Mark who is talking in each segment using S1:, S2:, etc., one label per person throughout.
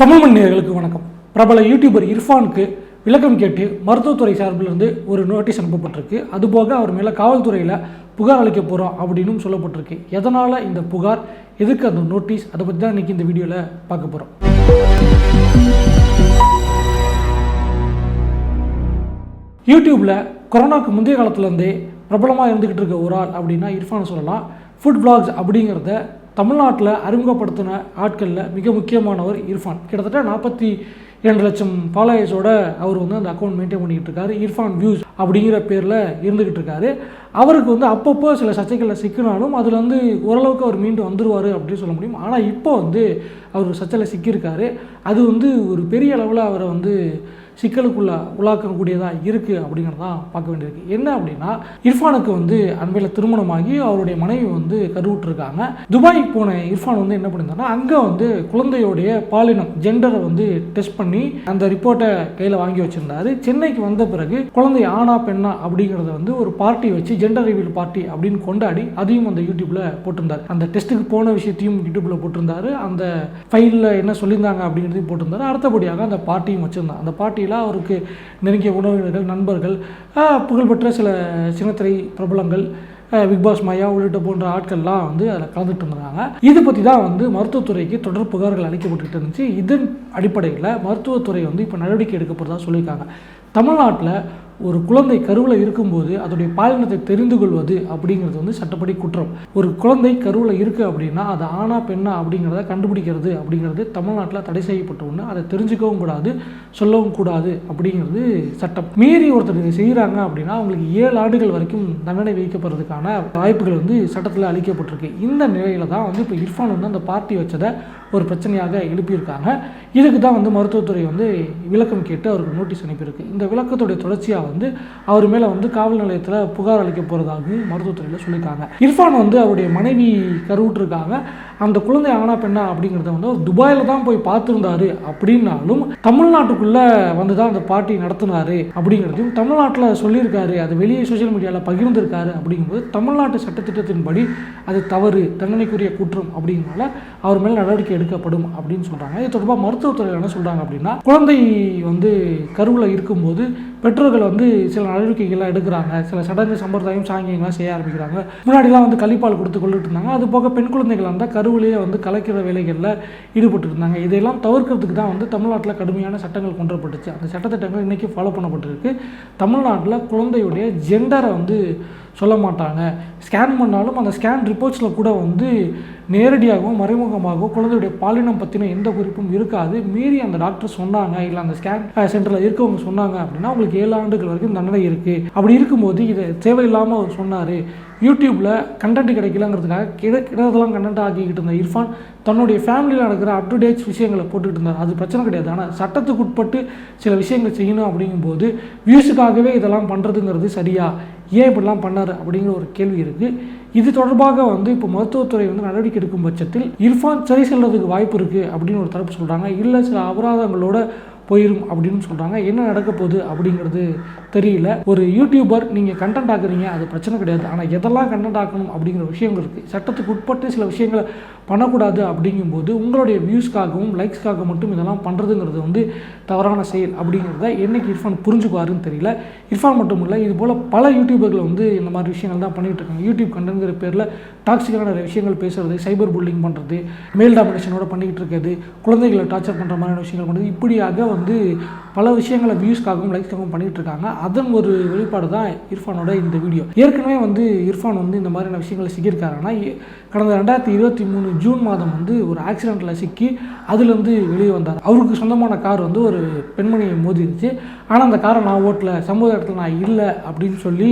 S1: தமிழ் மண்ணியர்களுக்கு வணக்கம். பிரபல யூடியூபர் இர்ஃபானுக்கு விளக்கம் கேட்டு மருத்துவத்துறை சார்பிலிருந்து ஒரு நோட்டீஸ் அனுப்பப்பட்டிருக்கு. அதுபோக அவர் மேலே காவல்துறையில் புகார் அளிக்க போகிறோம் அப்படின்னும் சொல்லப்பட்டிருக்கு. எதனால் இந்த புகார்? எதுக்கு அந்த நோட்டீஸ் அதை பற்றி தான் இன்றைக்கி இந்த வீடியோவில் பார்க்க போகிறோம் யூடியூப்பில் கொரோனாக்கு முந்தைய காலத்துலேருந்தே பிரபலமாக இருந்துக்கிட்டு இருக்க ஒரு ஆள் அப்படின்னா இர்ஃபான் சொல்லலாம். ஃபுட் பிளாக்ஸ் அப்படிங்கிறத தமிழ்நாட்டில் அறிமுகப்படுத்தின ஆட்களில் மிக முக்கியமானவர் இர்ஃபான். கிட்டத்தட்ட நாற்பத்தி இரண்டு லட்சம் ஃபாலோயர்ஸோட அவர் வந்து அந்த அக்கௌண்ட் மெயின்டைன் பண்ணிக்கிட்டு இருக்காரு இர்ஃபான் வியூஸ் அப்படிங்கிற பேரில் இருந்துக்கிட்டு இருக்காரு அவருக்கு வந்து அப்பப்போ சில சர்ச்சைகளில் சிக்கினாலும் அதில் வந்து ஓரளவுக்கு அவர் மீண்டு வந்துடுவார் அப்படின்னு சொல்ல முடியும். ஆனால் இப்போ வந்து அவர் சர்ச்சையில் சிக்கியிருக்காரு. அது வந்து ஒரு பெரிய அளவில் அவரை வந்து சிக்கலுக்குள்ளே உள்ளாக்கக்கூடியதாக இருக்குது அப்படிங்கிறதான் பார்க்க வேண்டியிருக்கு. என்ன அப்படின்னா இர்ஃபானுக்கு வந்து அண்மையில் திருமணமாகி அவருடைய மனைவி வந்து கருவுற்றிருக்காங்க. துபாய் போன இர்ஃபான் வந்து என்ன பண்ணியிருந்தாங்கன்னா அங்கே வந்து குழந்தையோடைய பாலினம் ஜெண்டரை வந்து டெஸ்ட் பண்ணி அந்த ரிப்போர்ட்டை கையில் வாங்கி வச்சிருந்தாரு. சென்னைக்கு வந்த பிறகு குழந்தை ஆனா பெண்ணா அப்படிங்கிறத வந்து ஒரு பார்ட்டி வச்சு ஜெண்டர் ரிவீல் பார்ட்டி அப்படின்னு கொண்டாடி அதையும் அந்த யூடியூப்பில் போட்டிருந்தார். அந்த டெஸ்ட்டுக்கு போன விஷயத்தையும் யூடியூப்பில் போட்டிருந்தாரு. அந்த ஃபைலில் என்ன சொல்லியிருந்தாங்க அப்படிங்கிறதையும் போட்டிருந்தாரு. அடுத்தபடியாக அந்த பார்ட்டியும் வச்சிருந்தாங்க அந்த பார்ட்டியில் அவருக்கு நெருங்கிய உணவினர்கள் நண்பர்கள் புகழ்பெற்ற சில சின்னத்திரை பிரபலங்கள் பிக் பாஸ் மாயா உள்ளிட்ட போன்ற ஆட்கள்லாம் வந்து அதில் கலந்துட்டு இருந்தாங்க. இது பற்றி தான் வந்து மருத்துவத்துறைக்கு தொடர் புகார்கள் அளிக்கப்பட்டு இருந்துச்சு. இதன் அடிப்படையில் மருத்துவத்துறை வந்து இப்போ நடவடிக்கை எடுக்க போகிறதா சொல்லியிருக்காங்க. தமிழ்நாட்டில் ஒரு குழந்தை கருவில் இருக்கும்போது அதோடைய பாலினத்தை தெரிந்து கொள்வது அப்படிங்கிறது வந்து சட்டப்படி குற்றம். ஒரு குழந்தை கருவில் இருக்குது அப்படின்னா அது ஆணா பெண்ணா அப்படிங்கிறத கண்டுபிடிக்கிறது அப்படிங்கிறது தமிழ்நாட்டில் தடை செய்யப்பட்ட ஒன்று அதை தெரிஞ்சுக்கவும் கூடாது சொல்லவும் கூடாது அப்படிங்கிறது சட்டம். மீறி ஒருத்தர் இதை செய்கிறாங்க அப்படின்னா அவங்களுக்கு ஏழு ஆண்டுகள் வரைக்கும் தண்டனை வைக்கப்படுறதுக்கான வாய்ப்புகள் வந்து சட்டத்தில் அளிக்கப்பட்டிருக்கு. இந்த நிலையில் தான் வந்து இப்போ இர்ஃபான் வந்து அந்த பார்ட்டி வச்சதை ஒரு பிரச்சனையாக எழுப்பியிருக்காங்க. இதுக்கு தான் வந்து மருத்துவத்துறை வந்து விளக்கம் கேட்டு அவருக்கு நோட்டீஸ் அனுப்பியிருக்கு. இந்த விளக்கத்துடைய தொடர்ச்சியாக வந்து அவர் மேலே வந்து காவல் நிலையத்தில் புகார் அளிக்க போகிறதாகவும் மருத்துவத்துறையில் சொல்லியிருக்காங்க. இர்ஃபான் வந்து அவருடைய மனைவி கருவுற்றிருக்காங்க. அந்த குழந்தை ஆனா பெண்ணா அப்படிங்கிறத வந்து அவர் துபாயில் தான் போய் பார்த்துருந்தாரு அப்படின்னாலும் தமிழ்நாட்டுக்குள்ளே வந்து தான் அந்த பார்ட்டி நடத்தினாரு அப்படிங்கிறதையும் தமிழ்நாட்டில் சொல்லியிருக்காரு. அது வெளியே சோஷியல் மீடியாவில் பகிர்ந்திருக்காரு அப்படிங்கும்போது தமிழ்நாட்டு சட்டத்திட்டத்தின்படி அது தவறு தண்டனைக்குரிய குற்றம் அப்படிங்கிறனால அவர் மேல் நடவடிக்கை எடுக்கப்படும் அப்படின்னு சொல்கிறாங்க இது தொடர்பாக மருத்துவத்துறையில் என்ன சொல்கிறாங்க அப்படின்னா குழந்தை வந்து கருவில் இருக்கும்போது பெற்றோர்கள் வந்து சில நடவடிக்கைகள்லாம் எடுக்கிறாங்க. சில சடங்கு சம்பிரதாயம் சாங்கியங்கள்லாம் செய்ய ஆரம்பிக்கிறாங்க. முன்னாடிலாம் வந்து கழிப்பால் கொடுத்து கொண்டுட்டு இருந்தாங்க அது போக பெண் குழந்தைகள் இருந்தால் கருவிலேயே வந்து கலைக்கிற வேலைகளில் ஈடுபட்டு இருந்தாங்க இதையெல்லாம் தவிர்க்கிறதுக்கு தான் வந்து தமிழ்நாட்டில் கடுமையான சட்டங்கள் கொண்டுவரப்பட்டுச்சு. அந்த சட்டத்திட்டங்கள் இன்றைக்கி ஃபாலோ பண்ணப்பட்டிருக்கு. தமிழ்நாட்டில் குழந்தையுடைய ஜெண்டரை வந்து சொல்ல மாட்டாங்க. ஸ்கேன் பண்ணாலும் அந்த ஸ்கேன் ரிப்போர்ட்ஸில் கூட வந்து நேரடியாகவும் மறைமுகமாகவும் குழந்தையுடைய பாலினம் பற்றின எந்த குறிப்பும் இருக்காது. மீறி அந்த டாக்டர் சொன்னாங்க இல்லை அந்த ஸ்கேன் சென்டரில் இருக்கவங்க சொன்னாங்க அப்படின்னா உங்களுக்கு ஏழு ஆண்டுகள் வரைக்கும் தண்டனை இருக்குது அப்படி இருக்கும்போது இதை தேவையில்லாமல் அவர் சொன்னார். யூடியூப்பில் கண்டென்ட் கிடைக்கலங்கிறதுக்காக கிட கிடதெல்லாம் கண்டென்ட் ஆக்கிக்கிட்டு இருந்த இர்ஃபான் தன்னுடைய ஃபேமிலியில் நடக்கிற அப் டு டேட் விஷயங்களை போட்டுக்கிட்டு இருந்தார். அது பிரச்சனை கிடையாது. ஆனால் சட்டத்துக்கு உட்பட்டு சில விஷயங்கள் செய்யணும் அப்படிங்கும்போது வியூஸுக்காகவே இதெல்லாம் பண்ணுறதுங்கிறது சரியா? ஏன் இப்படிலாம் பண்ணார் அப்படிங்கிற ஒரு கேள்வி இருக்குது இது தொடர்பாக வந்து இப்போ மருத்துவத்துறை வந்து நடவடிக்கை எடுக்கும் பட்சத்தில் இர்ஃபான் சரி செல்றதுக்கு வாய்ப்பு இருக்குது அப்படின்னு ஒரு தரப்பு சொல்கிறாங்க இல்லை சில அபராதங்களோட போயிடும் அப்படின்னு சொல்கிறாங்க என்ன நடக்க போகுது அப்படிங்கிறது தெரியல. ஒரு யூடியூபர் நீங்கள் கண்டென்ட் ஆக்குறீங்க அது பிரச்சனை கிடையாது. ஆனால் எதெல்லாம் கண்டென்ட் ஆக்கணும் அப்படிங்கிற விஷயங்கள் இருக்குது சட்டத்துக்கு உட்பட்டு சில விஷயங்களை பண்ணக்கூடாது அப்படிங்கும்போது உங்களுடைய வியூஸ்க்காகவும் லைக்ஸ்க்காக மட்டும் இதெல்லாம் பண்ணுறதுங்கிறது வந்து தவறான செயல் அப்படிங்கிறத என்றைக்கு இர்ஃபான் புரிஞ்சுக்குவாருன்னு தெரியல. இர்ஃபான் மட்டும் இல்லை இது போல் பல யூடியூபர்கள் வந்து இந்த மாதிரி விஷயங்கள் தான் பண்ணிகிட்டு இருக்காங்க யூடியூப் கண்டென்ட்ங்கிற பேரில் டாக்ஸிக்கான விஷயங்கள் பேசுறது சைபர் புல்லிங் பண்ணுறது மேல் டாமினேஷனோட பண்ணிக்கிட்டு இருக்கிறது குழந்தைகளை டார்ச்சர் பண்ணுற மாதிரியான விஷயங்கள் பண்ணுறது இப்படியாக வந்து பல விஷயங்களை வியூஸ்க்காகவும் லைக்ஸ்க்காகவும் பண்ணிகிட்டு இருக்காங்க அதன் ஒரு வெளிப்பாடு தான் இர்ஃபானோட இந்த வீடியோ ஏற்கனவே வந்து இர்ஃபான் வந்து இந்த மாதிரியான விஷயங்களை சிக்கியிருக்காருன்னா கடந்த ரெண்டாயிரத்தி இருபத்தி மூணு ஜூன் மாதம் வந்து ஒரு ஆக்சிடெண்ட்டில் சிக்கி அதுலேருந்து வெளியே வந்தார். அவருக்கு சொந்தமான கார் வந்து ஒரு பெண்மணியை மோதிருச்சு. ஆனால் அந்த காரை நான் ஓட்டல. சமூக இடத்துல நான் இல்லை அப்படின்னு சொல்லி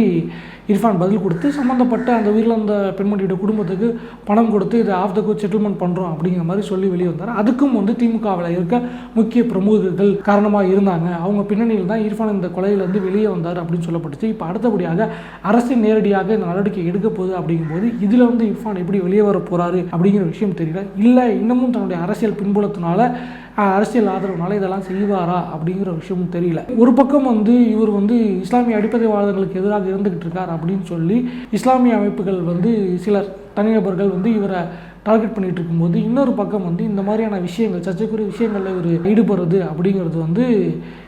S1: இர்ஃபான் பதில் கொடுத்து சம்மந்தப்பட்ட அந்த உயிரிழந்த அந்த பெண்மணியோட குடும்பத்துக்கு பணம் கொடுத்து இதை ஆஃப் த கோட் செட்டில்மெண்ட் பண்ணுறோம் அப்படிங்கிற மாதிரி சொல்லி வெளியே வந்தார். அதுக்கும் வந்து திமுகவில் இருக்க முக்கிய பிரமுகர்கள் காரணமாக இருந்தாங்க. அவங்க பின்னணியில் தான் இர்ஃபான் இந்த கொலையிலேருந்து வெளியே வந்தார் அப்படின்னு சொல்லப்பட்டுச்சு. இப்போ அடுத்தபடியாக அரசு நேரடியாக இந்த நடவடிக்கை எடுக்க போகுது அப்படிங்கும்போது இதில் வந்து இர்ஃபான் எப்படி வெளியே வர போகிறாரு அப்படிங்கிற விஷயம் தெரியல. இல்லை இன்னமும் தன்னுடைய அரசியல் பின்புலத்தினால அரசியல் ஆதரவுனால இதெல்லாம் செய்வாரா அப்படிங்கிற விஷயமும் தெரியல. ஒரு பக்கம் வந்து இவர் வந்து இஸ்லாமிய அடிப்படைவாதங்களுக்கு எதிராக இருந்துகிட்டு இருக்கார் அப்படின்னு சொல்லி இஸ்லாமிய அமைப்புகள் வந்து சிலர் தனிநபர்கள் வந்து இவரை டார்கெட் பண்ணிகிட்டு இருக்கும்போது இன்னொரு பக்கம் வந்து இந்த மாதிரியான விஷயங்கள் சர்ச்சைக்குரிய விஷயங்களில் இவர் ஈடுபடுறது அப்படிங்கிறது வந்து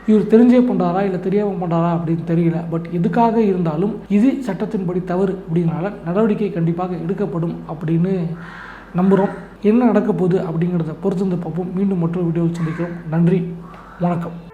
S1: இவர் தெரிஞ்சே பண்ணுறாரா இல்லை தெரியாமல் பண்ணுறாரா அப்படின்னு தெரியல. பட் எதுக்காக இருந்தாலும் இது சட்டத்தின்படி தவறு அப்படிங்கிறனால நடவடிக்கை கண்டிப்பாக எடுக்கப்படும் அப்படின்னு நம்புகிறோம் என்ன நடக்க போகுது அப்படிங்கிறத பொறுத்து பார்ப்போம். மீண்டும் மற்றொரு வீடியோவில் சந்திக்கிறோம். நன்றி. வணக்கம்.